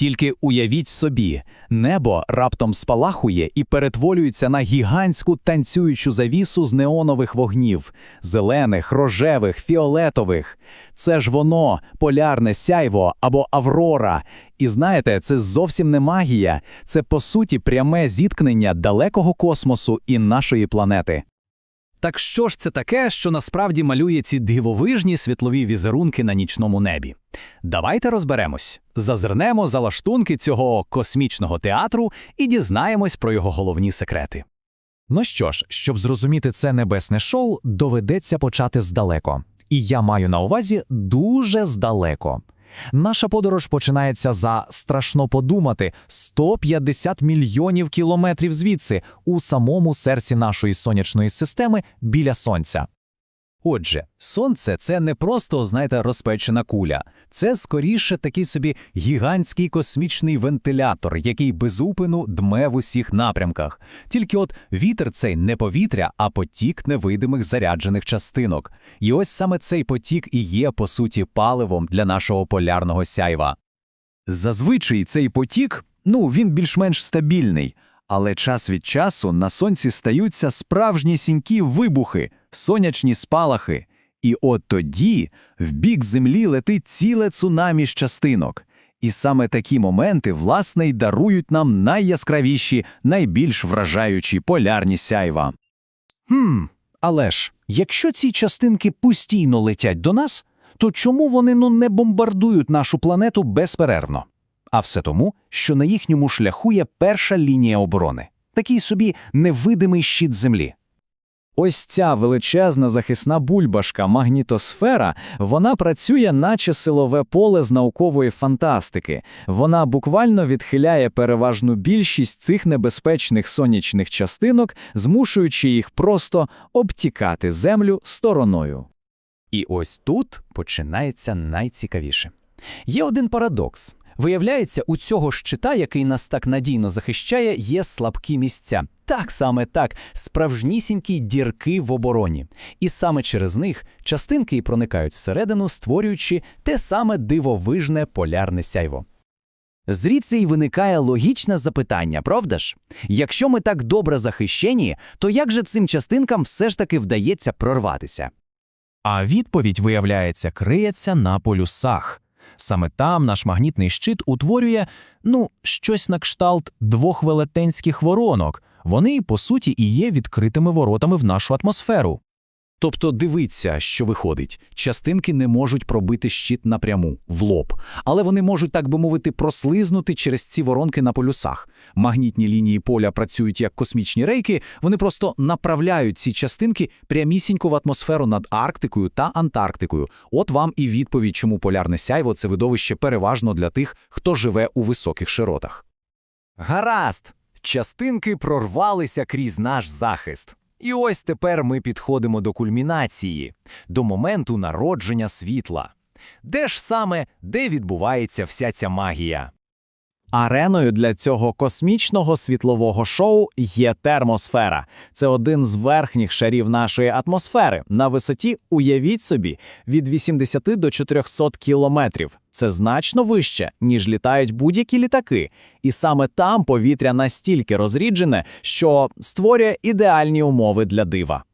Тільки уявіть собі, небо раптом спалахує і перетворюється на гігантську танцюючу завісу з неонових вогнів зелених, рожевих, фіолетових. Це ж воно, полярне сяйво або аврора. І знаєте, це зовсім не магія, це по суті пряме зіткнення далекого космосу і нашої планети. Так що ж це таке, що насправді малює ці дивовижні світлові візерунки на нічному небі? Давайте розберемось, зазирнемо за лаштунки цього космічного театру і дізнаємось про його головні секрети. Ну що ж, щоб зрозуміти це небесне шоу, доведеться почати здалеко. І я маю на увазі дуже здалеко. Наша подорож починається за страшно подумати 150 мільйонів кілометрів звідси, у самому серці нашої сонячної системи біля сонця. Отже, сонце це не просто, знаєте, розпечена куля, це скоріше такий собі гігантський космічний вентилятор, який безупину дме в усіх напрямках. Тільки от вітер цей не повітря, а потік невидимих заряджених частинок. І ось саме цей потік і є, по суті, паливом для нашого полярного сяйва. Зазвичай цей потік, ну, він більш-менш стабільний, але час від часу на сонці стаються справжні сінькі вибухи, сонячні спалахи. І от тоді в бік землі летить ціле цунамі з частинок. І саме такі моменти, власне, й дарують нам найяскравіші, найбільш вражаючі полярні сяйва. Хм, але ж, якщо ці частинки постійно летять до нас, то чому вони ну не бомбардують нашу планету безперервно? А все тому, що на їхньому шляху є перша лінія оборони, такий собі невидимий щит землі. Ось ця величезна захисна бульбашка магнітосфера, вона працює наче силове поле з наукової фантастики. Вона буквально відхиляє переважну більшість цих небезпечних сонячних частинок, змушуючи їх просто обтікати землю стороною. І ось тут починається найцікавіше. Є один парадокс. Виявляється, у цього щита, який нас так надійно захищає, є слабкі місця. Так саме так, справжнісінькі дірки в обороні. І саме через них частинки й проникають всередину, створюючи те саме дивовижне полярне сяйво. Звідси й виникає логічне запитання, правда ж? Якщо ми так добре захищені, то як же цим частинкам все ж таки вдається прорватися? А відповідь, виявляється, криється на полюсах. Саме там наш магнітний щит утворює, ну, щось на кшталт двох велетенських воронок. Вони, по суті, і є відкритими воротами в нашу атмосферу. Тобто дивиться, що виходить. Частинки не можуть пробити щит напряму, в лоб, але вони можуть, так би мовити, прослизнути через ці воронки на полюсах. Магнітні лінії поля працюють як космічні рейки, вони просто направляють ці частинки прямісінько в атмосферу над Арктикою та Антарктикою. От вам і відповідь, чому полярне сяйво це видовище переважно для тих, хто живе у високих широтах. Гаразд! Частинки прорвалися крізь наш захист. І ось тепер ми підходимо до кульмінації, до моменту народження світла. Де ж саме, де відбувається вся ця магія? Ареною для цього космічного світлового шоу є термосфера. Це один з верхніх шарів нашої атмосфери. На висоті, уявіть собі, від 80 до 400 кілометрів. Це значно вище, ніж літають будь-які літаки. І саме там повітря настільки розріджене, що створює ідеальні умови для дива.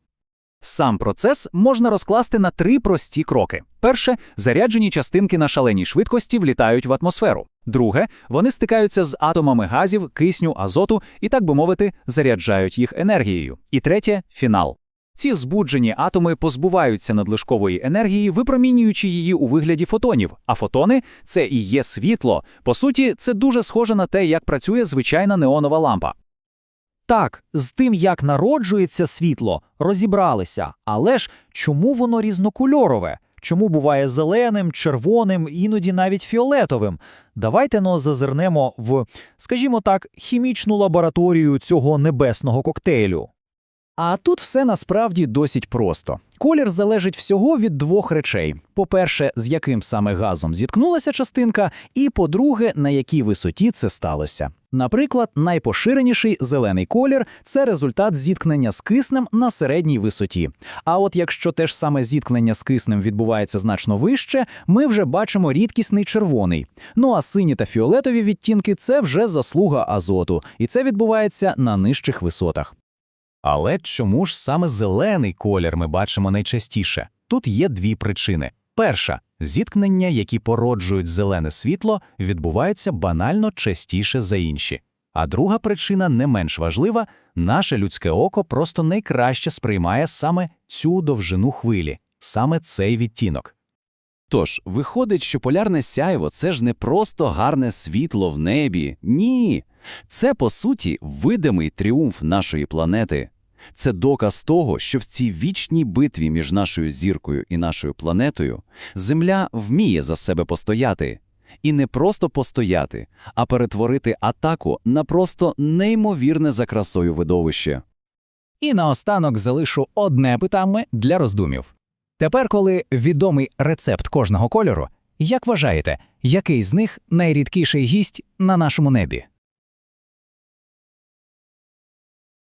Сам процес можна розкласти на три прості кроки. Перше, заряджені частинки на шаленій швидкості влітають в атмосферу. Друге, вони стикаються з атомами газів, кисню, азоту і, так би мовити, заряджають їх енергією. І третє фінал. Ці збуджені атоми позбуваються надлишкової енергії, випромінюючи її у вигляді фотонів. А фотони це і є світло. По суті, це дуже схоже на те, як працює звичайна неонова лампа. Так, з тим, як народжується світло, розібралися. Але ж чому воно різнокольорове? Чому буває зеленим, червоним, іноді навіть фіолетовим? Давайте но зазирнемо в, скажімо так, хімічну лабораторію цього небесного коктейлю. А тут все насправді досить просто. Колір залежить всього від двох речей: по-перше, з яким саме газом зіткнулася частинка, і по-друге, на якій висоті це сталося. Наприклад, найпоширеніший зелений колір це результат зіткнення з киснем на середній висоті. А от якщо те ж саме зіткнення з киснем відбувається значно вище, ми вже бачимо рідкісний червоний. Ну а сині та фіолетові відтінки це вже заслуга азоту, і це відбувається на нижчих висотах. Але чому ж саме зелений колір ми бачимо найчастіше? Тут є дві причини. Перша зіткнення, які породжують зелене світло, відбуваються банально частіше за інші. А друга причина, не менш важлива, наше людське око просто найкраще сприймає саме цю довжину хвилі, саме цей відтінок. Тож, виходить, що полярне сяйво це ж не просто гарне світло в небі. Ні. Це, по суті, видимий тріумф нашої планети. Це доказ того, що в цій вічній битві між нашою зіркою і нашою планетою Земля вміє за себе постояти. І не просто постояти, а перетворити атаку на просто неймовірне за красою видовище. І наостанок залишу одне питання для роздумів. Тепер, коли відомий рецепт кожного кольору, як вважаєте, який з них найрідкіший гість на нашому небі?